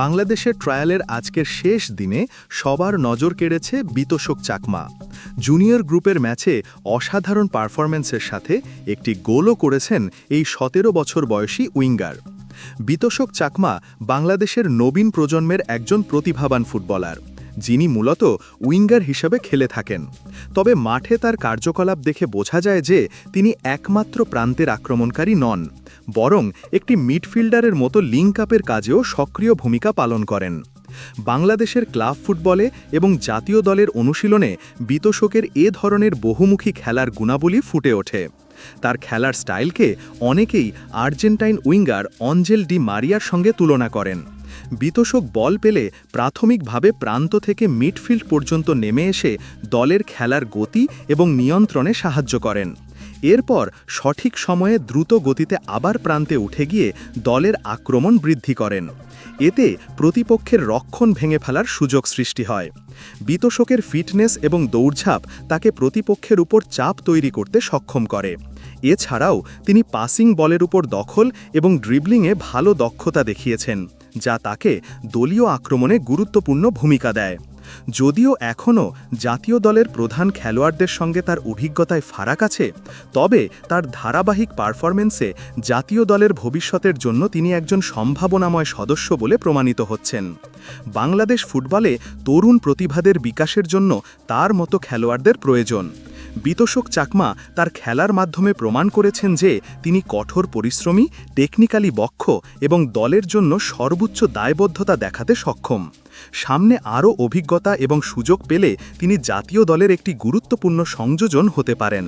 বাংলাদেশের ট্রায়ালের আজকের শেষ দিনে সবার নজর কেড়েছে বিতোষক চাকমা। জুনিয়র গ্রুপের ম্যাচে অসাধারণ পারফরম্যান্সের সাথে একটি গোলও করেছেন এই সতেরো বছর বয়সী উইঙ্গার। বিতোষক চাকমা বাংলাদেশের নবীন প্রজন্মের একজন প্রতিভাবান ফুটবলার। যিনি মূলত উইঙ্গার হিসেবে খেলে থাকেন। তবে মাঠে তার কার্যকলাপ দেখে বোঝা যায় যে তিনি একমাত্র প্রান্তের আক্রমণকারী নন, বরং একটি মিডফিল্ডারের মতো লিঙ্ক আপের কাজেও সক্রিয় ভূমিকা পালন করেন। বাংলাদেশের ক্লাব ফুটবলে এবং জাতীয় দলের অনুশীলনে বিতোষকের এ ধরনের বহুমুখী খেলার গুণাবলী ফুটে ওঠে। তার খেলার স্টাইলকে অনেকেই আর্জেন্টাইন উইঙ্গার অঞ্জেল ডি মারিয়ার সঙ্গে তুলনা করেন। বিতোষক বল পেলে প্রাথমিকভাবে প্রান্ত থেকে মিডফিল্ড পর্যন্ত নেমে এসে দলের খেলার গতি এবং নিয়ন্ত্রণে সাহায্য করেন। এরপর সঠিক সময়ে দ্রুত গতিতে আবার প্রান্তে উঠে গিয়ে দলের আক্রমণ বৃদ্ধি করেন। এতে প্রতিপক্ষের রক্ষণ ভেঙে ফেলার সুযোগ সৃষ্টি হয়। বিতোষকের ফিটনেস এবং দৌড়ঝাঁপ তাকে প্রতিপক্ষের উপর চাপ তৈরি করতে সক্ষম করে। এছাড়াও তিনি পাসিং বলের উপর দখল এবং ড্রিবলিংয়ে ভালো দক্ষতা দেখিয়েছেন, যা তাকে দলীয় আক্রমণে গুরুত্বপূর্ণ ভূমিকা দেয়। যদিও এখনও জাতীয় দলের প্রধান খেলোয়াড়দের সঙ্গে তার অভিজ্ঞতায় ফারাক আছে, তবে তার ধারাবাহিক পারফরমেন্সে জাতীয় দলের ভবিষ্যতের জন্য তিনি একজন সম্ভাবনাময় সদস্য বলে প্রমাণিত হচ্ছেন। বাংলাদেশ ফুটবলে তরুণ প্রতিভাদের বিকাশের জন্য তার মতো খেলোয়াড়দের প্রয়োজন। বিতোষক চাকমা তার খেলার মাধ্যমে প্রমাণ করেছেন যে তিনি কঠোর পরিশ্রমী টেকনিক্যালি বক্ষ এবং দলের জন্য সর্বোচ্চ দায়বদ্ধতা দেখাতে সক্ষম। সামনে আরও অভিজ্ঞতা এবং সুযোগ পেলে তিনি জাতীয় দলের একটি গুরুত্বপূর্ণ সংযোজন হতে পারেন।